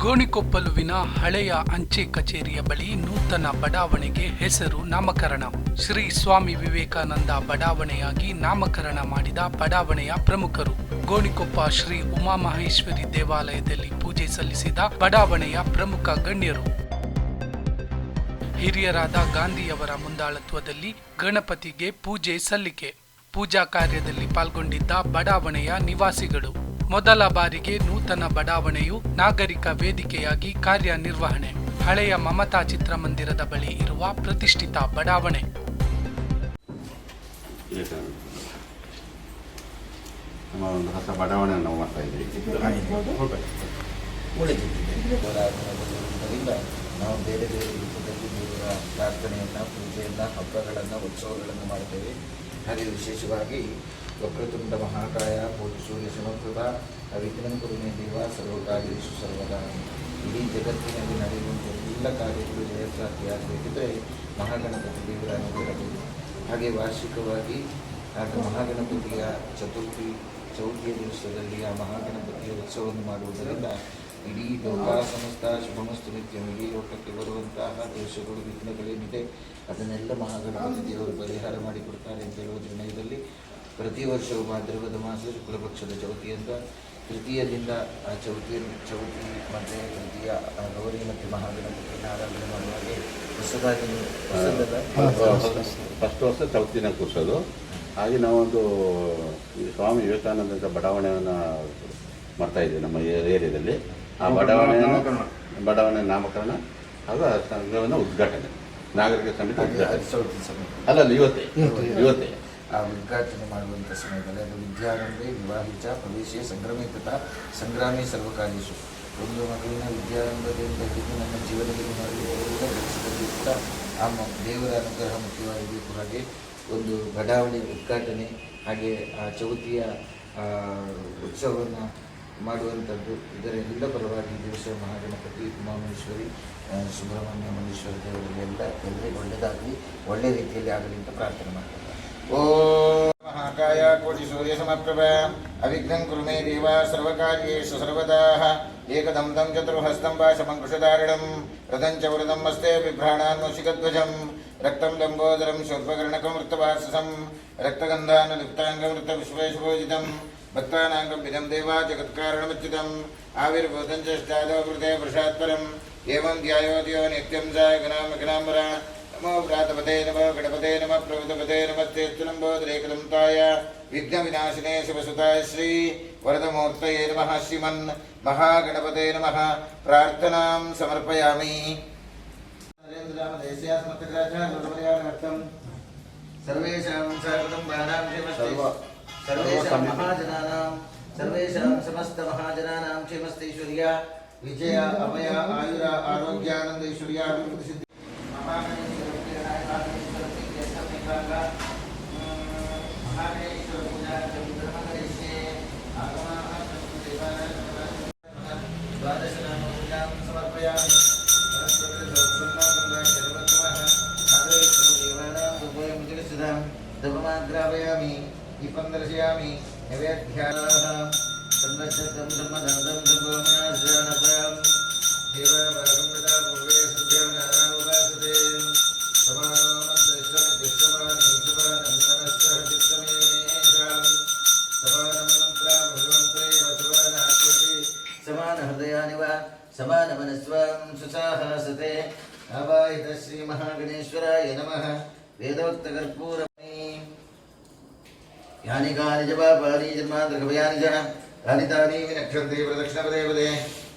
ಗೋಣಿಕೊಪ್ಪಲುವಿನ ಹಳೆಯ ಅಂಚೆ ಕಚೇರಿಯ ಬಳಿ ನೂತನ ಬಡಾವಣೆಗೆ ಹೆಸರು ನಾಮಕರಣ. ಶ್ರೀ ಸ್ವಾಮಿ ವಿವೇಕಾನಂದ ಬಡಾವಣೆಯಾಗಿ ನಾಮಕರಣ ಮಾಡಿದ ಬಡಾವಣೆಯ ಪ್ರಮುಖರು. ಗೋಣಿಕೊಪ್ಪ ಶ್ರೀ ಉಮಾಮಹೇಶ್ವರಿ ದೇವಾಲಯದಲ್ಲಿ ಪೂಜೆ ಸಲ್ಲಿಸಿದ ಬಡಾವಣೆಯ ಪ್ರಮುಖ ಗಣ್ಯರು. ಹಿರಿಯರಾದ ಗಾಂಧಿಯವರ ಮುಂದಾಳತ್ವದಲ್ಲಿ ಗಣಪತಿಗೆ ಪೂಜೆ ಸಲ್ಲಿಕೆ. ಪೂಜಾ ಕಾರ್ಯದಲ್ಲಿ ಪಾಲ್ಗೊಂಡಿದ್ದ ಬಡಾವಣೆಯ ನಿವಾಸಿಗಳು. ಮೊದಲ ಬಾರಿಗೆ ನೂತನ ಬಡಾವಣೆಯು ನಾಗರಿಕ ವೇದಿಕೆಯಾಗಿ ಕಾರ್ಯನಿರ್ವಹಣೆ. ಹಳೆಯ ಮಮತಾ ಚಿತ್ರಮಂದಿರದ ಬಳಿ ಇರುವ ಪ್ರತಿಷ್ಠಿತ ಬಡಾವಣೆ. ನಮ್ಮ ಒಂದು ಹೊಸ ಬಡಾವಣೆ ನಾವು ಮಾಡ್ತಾ ಇದ್ದೀವಿ. ಉಳಿದಿದೆ. ಹೋರಾಟಗಳಿರುವುದರಿಂದ ನಾವು ಬೇರೆ ಬೇರೆ ರೂಪದಲ್ಲಿ ದೇವರ ಪ್ರಾರ್ಥನೆಯನ್ನು ಪೂಜೆಯನ್ನು ಹಬ್ಬಗಳನ್ನು ಉತ್ಸವಗಳನ್ನು ಮಾಡ್ತೇವೆ. ಹಾಗೆ ವಿಶೇಷವಾಗಿ ವಕ್ರತುಂಡ ಮಹಾಕಾಯ ಸೂರ್ಯ ಸಮಕೃತ ಅವಿಘ್ನಂ ಕುರುಮೆ ದೇವ ಸರ್ವಕಾರ್ಯೇಶು ಸರ್ವದಾ ಇಡೀ ಜಗತ್ತಿನಲ್ಲಿ ನಡೆಯುವಂತಹ ಎಲ್ಲ ಕಾರ್ಯಗಳು ಜಯಪ್ರಾಪ್ತಿಯಾಗಬೇಕಿದ್ದರೆ ಮಹಾಗಣಪತಿ ದೇವರ ಅನುಗ್ರಹ ಹಾಗೆ ವಾರ್ಷಿಕವಾಗಿ ಆಗ ಮಹಾಗಣಪತಿಯ ಚತುರ್ಥಿ, ಚೌತಿಯ ದಿವಸದಲ್ಲಿ ಆ ಮಹಾಗಣಪತಿಯ ಉತ್ಸವವನ್ನು ಮಾಡುವುದರಿಂದ ಇಡೀ ಲೋಕ ಸಮಸ್ತ ಶುಭಮಸ್ತು ನಿತ್ಯ ಇಡೀ ಲೋಕಕ್ಕೆ ಬರುವಂತಹ ದೇಶಗಳು ವಿಘ್ನಗಳೇನಿದೆ ಅದನ್ನೆಲ್ಲ ಮಹಾಗಣಪತಿ ದೇವರು ಪರಿಹಾರ ಮಾಡಿಕೊಡ್ತಾರೆ ಅಂತ ಹೇಳುವ ನಿರ್ಣಯದಲ್ಲಿ ಪ್ರತಿ ವರ್ಷವೂ ಭಾದ್ರಪದ ಮಾಸ ಶುಕ್ಲಪಕ್ಷದ ಚೌತಿಯಿಂದ ತೃತೀಯದಿಂದ ಆ ಚೌತಿ ಚೌತಿ ಮತ್ತು ತೃತೀಯ ಆ ಗೌರಿ ಮತ್ತು ಮಹಾಗಣಪತಿಯನ್ನು ಆರಾಧನೆ ಮಾಡುವಾಗೆ ಹೊಸದಾಗಿ ಫಸ್ಟ್ ವರ್ಷ ಚೌತಿನ ಕೂರಿಸೋದು. ಹಾಗೆ ನಾವೊಂದು ಈ ಸ್ವಾಮಿ ವಿವೇಕಾನಂದ ಬಡಾವಣೆಯನ್ನು ಮಾಡ್ತಾ ಇದ್ದೀವಿ ನಮ್ಮ ಏ- ಏರಿಯಾದಲ್ಲಿ. ಆ ಬಡಾವಣೆಯನ್ನು ಬಡಾವಣೆ ನಾಮಕರಣ ಹಾಗೂ ಆ ಸಂಘವನ್ನು ಉದ್ಘಾಟನೆ. ನಾಗರಿಕ ಸಮಿತಿ ಉದ್ಘಾಟನೆ. ಅಲ್ಲ ಇವತ್ತೇ. ಇವತ್ತೇ. ಆ ಉದ್ಘಾಟನೆ ಮಾಡುವಂಥ ಸಮಯದಲ್ಲಿ ಅದು ವಿದ್ಯಾರಂಭೆ, ವಿವಾಹಿತ, ಪ್ರವೇಶ ಸಂಗ್ರಮಿತ ಸಂಗ್ರಾಮಿ, ಸರ್ವಕಾಲೇಶು. ಒಂದು ಮಗುವಿನ ವಿದ್ಯಾರಂಭದಿಂದ ಹಿಡಿದು ನಮ್ಮ ಜೀವನದಲ್ಲಿ ಮಾಡುವ ಎಲ್ಲ ಕೆಲಸದಲ್ಲಿ ಆ ದೇವರ ಅನುಗ್ರಹ ಮುಖ್ಯವಾಗಿರಬೇಕು ಹಾಗೆ ಒಂದು ಬಡಾವಣೆ ಉದ್ಘಾಟನೆ, ಹಾಗೆ ಆ ಚೌತಿಯ ಉತ್ಸವವನ್ನು ಮಾಡುವಂಥದ್ದು ಇದರ ಎಲ್ಲ ಪರವಾಗಿ ದಿವಸ ಮಹಾಗಣಪತಿ ಉಮಾಮೇಶ್ವರಿ ಸುಬ್ರಹ್ಮಣ್ಯ ಮಹೇಶ್ವರ ದೇವರಿಗೆಲ್ಲ ಎಲ್ಲರಿಗೂ ಒಳ್ಳೆಯದಾಗಲಿ ಒಳ್ಳೆಯ ರೀತಿಯಲ್ಲಿ ಆಗಲಿ ಅಂತ ಪ್ರಾರ್ಥನೆ ಮಾಡ್ತಾರೆ మహాకాయ కోటి సూర్య సమప్రభ అవిఘ్నం కురు మే దేవా సర్వకార్యేషు సర్వదా ఏకదం తం చతుర్హస్తం వాశమం కృషధారణం రథం చ వృదం మస్తే బిభ్రాణాన్మూషికధ్వజం రక్తం లంబోదరం శోద్భకర్ణకం వృత్తవాససం రక్తగంధానులిప్తాంగం వృత్తవిశ్వేశభోజితం భక్తానాంగం విధం దేవా జగత్కారణముచితం ఆవిర్భూతం చేష్టాదో వృతే వృషాత్పరం ఏం ధ్యాయోదయో నిత్యం సా గణాం గణాంబరా నమో వ్రాతపదే నమో గణపదే నమ ప్రభుతపదే నమస్తేత్రంబోధరేకదంతాయ విఘ్న వినాశినే శివసుతాయ శ్రీ వరదమూర్తయే నమ శ్రీమన్ మహాగణపతే నమ ప్రార్థనాం సమర్పయామి సర్వేషాం విజయ అభయ ఆయుర ఆరోగ్యానందైశ్వర్యాభివృద్ధి సిద్ధి ध्रुवमाग्रापयामि दीपं दर्शयामि, नवेद्याः संवत्सरं ब्रह्मदन्दं ब्रह्मणाश्रयणपयं देवभागमृतापूर्वे सूर्यनारायणोपासते समानो समानहृदयानि वा, समानमनस्वं सुसाहसते। आवाहितश्रीमहागणेश्वराय नमः। वेदोक्तकर्पूर यानि कानि च पापानि जन्मान्तर्गभयानि च तानि तानि विनक्षन्ते प्रदक्षिणपदे पदे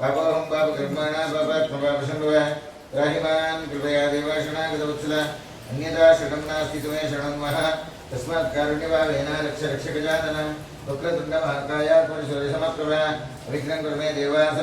पापोऽहं पापकर्माणा पापात्मपापसम्भव। राहिमान् कृपया देवाशनागतवत्सल अन्यथा शरणं नास्ति त्वमे शरणं वः। तस्मात् कारुण्यभावेन रक्ष रक्षकजानन वक्रतुण्डमहाकाय पुरुषोरिसमप्रभ विघ्नं कुरु मे देवास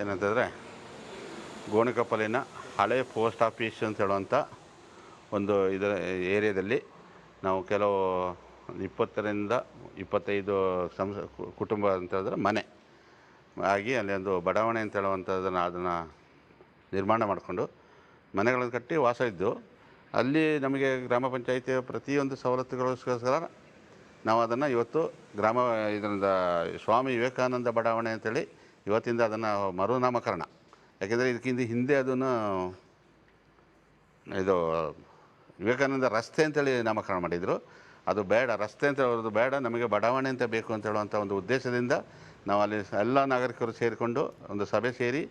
ಏನಂತಂದರೆ ಗೋಣಿಕೊಪ್ಪಲಿನ ಹಳೆ ಪೋಸ್ಟ್ ಆಫೀಸ್ ಅಂತ ಹೇಳುವಂಥ ಒಂದು ಇದರ ಏರಿಯಾದಲ್ಲಿ ನಾವು ಕೆಲವು ಇಪ್ಪತ್ತರಿಂದ ಇಪ್ಪತ್ತೈದು ಸಂಸ ಕುಟುಂಬ ಅಂತ ಹೇಳಿದ್ರೆ ಮನೆ ಆಗಿ ಅಲ್ಲಿ ಒಂದು ಬಡಾವಣೆ ಅಂತ ಹೇಳುವಂಥದ್ದನ್ನು ಅದನ್ನು ನಿರ್ಮಾಣ ಮಾಡಿಕೊಂಡು ಮನೆಗಳನ್ನು ಕಟ್ಟಿ ವಾಸ ಇದ್ದು ಅಲ್ಲಿ ನಮಗೆ ಗ್ರಾಮ ಪಂಚಾಯಿತಿಯ ಪ್ರತಿಯೊಂದು ಸವಲತ್ತುಗಳಿಗೋಸ್ಕರ ನಾವು ಅದನ್ನು ಇವತ್ತು ಗ್ರಾಮ ಇದರಿಂದ ಸ್ವಾಮಿ ವಿವೇಕಾನಂದ ಬಡಾವಣೆ ಅಂತೇಳಿ ಇವತ್ತಿಂದ ಅದನ್ನು ಮರುನಾಮಕರಣ. ಯಾಕೆಂದರೆ ಇದಕ್ಕಿಂತ ಹಿಂದೆ ಅದನ್ನು, ಇದು, ವಿವೇಕಾನಂದ ರಸ್ತೆ ಅಂತೇಳಿ ನಾಮಕರಣ ಮಾಡಿದರು. ಅದು ಬೇಡ, ರಸ್ತೆ ಅಂತ ಹೇಳೋದು ಬೇಡ, ನಮಗೆ ಬಡಾವಣೆ ಅಂತ ಬೇಕು ಅಂತ ಹೇಳುವಂಥ ಒಂದು ಉದ್ದೇಶದಿಂದ ನಾವು ಅಲ್ಲಿ ಎಲ್ಲ ನಾಗರಿಕರು ಸೇರಿಕೊಂಡು ಒಂದು ಸಭೆ ಸೇರಿ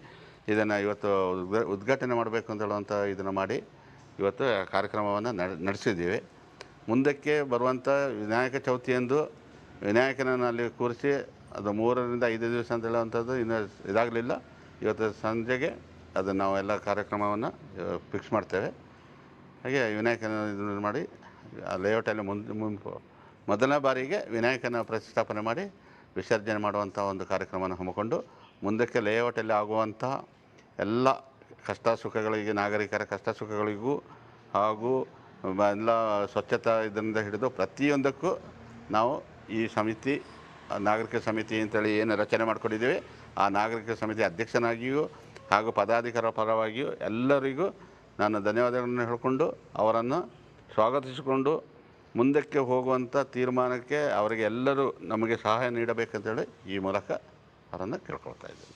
ಇದನ್ನು ಇವತ್ತು ಉದ್ಘ, ಉದ್ಘಾಟನೆ ಮಾಡಬೇಕು ಅಂತ ಹೇಳುವಂಥ ಇದನ್ನು ಮಾಡಿ ಇವತ್ತು ಕಾರ್ಯಕ್ರಮವನ್ನು ನಡೆಸಿದ್ದೀವಿ. ಮುಂದಕ್ಕೆ ಬರುವಂಥ ವಿನಾಯಕ ಚೌತಿಯಂದು ವಿನಾಯಕನನ್ನು ಅಲ್ಲಿ ಕೂರಿಸಿ ಅದು ಮೂರರಿಂದ ಐದು ದಿವಸ ಅಂತ ಹೇಳುವಂಥದ್ದು ಇನ್ನು ಇದಾಗಲಿಲ್ಲ. ಇವತ್ತು ಸಂಜೆಗೆ ಅದನ್ನು ನಾವೆಲ್ಲ ಕಾರ್ಯಕ್ರಮವನ್ನು ಫಿಕ್ಸ್ ಮಾಡ್ತೇವೆ. ಹಾಗೆ ವಿನಾಯಕನ ಇದನ್ನು ಮಾಡಿ, ಆ ಲೇಔಟಲ್ಲಿ ಮುಂದೆ ಮುಂದೆ ಮೊದಲನೇ ಬಾರಿಗೆ ವಿನಾಯಕನ ಪ್ರತಿಷ್ಠಾಪನೆ ಮಾಡಿ ವಿಸರ್ಜನೆ ಮಾಡುವಂಥ ಒಂದು ಕಾರ್ಯಕ್ರಮವನ್ನು ಹಮ್ಮಿಕೊಂಡು ಮುಂದಕ್ಕೆ ಲೇಔಟಲ್ಲಿ ಆಗುವಂಥ ಎಲ್ಲ ಕಷ್ಟ ಸುಖಗಳಿಗೆ ನಾಗರಿಕರ ಕಷ್ಟ ಸುಖಗಳಿಗೂ ಹಾಗೂ ಎಲ್ಲ ಸ್ವಚ್ಛತಾ ಇದರಿಂದ ಹಿಡಿದು ಪ್ರತಿಯೊಂದಕ್ಕೂ ನಾವು ಈ ಸಮಿತಿ ನಾಗರಿಕ ಸಮಿತಿ ಅಂತೇಳಿ ಏನು ರಚನೆ ಮಾಡಿಕೊಂಡಿದ್ದೀವಿ, ಆ ನಾಗರಿಕ ಸಮಿತಿ ಅಧ್ಯಕ್ಷನಾಗಿಯೂ ಹಾಗೂ ಪದಾಧಿಕಾರ ಪರವಾಗಿಯೂ ಎಲ್ಲರಿಗೂ ನಾನು ಧನ್ಯವಾದಗಳನ್ನು ಹೇಳಿಕೊಂಡು ಅವರನ್ನು ಸ್ವಾಗತಿಸಿಕೊಂಡು ಮುಂದಕ್ಕೆ ಹೋಗುವಂಥ ತೀರ್ಮಾನಕ್ಕೆ ಅವರಿಗೆ ಎಲ್ಲರೂ ನಮಗೆ ಸಹಾಯ ನೀಡಬೇಕಂತೇಳಿ ಈ ಮೂಲಕ ಅವರನ್ನು ಕೇಳ್ಕೊಳ್ತಾ ಇದ್ದೀನಿ.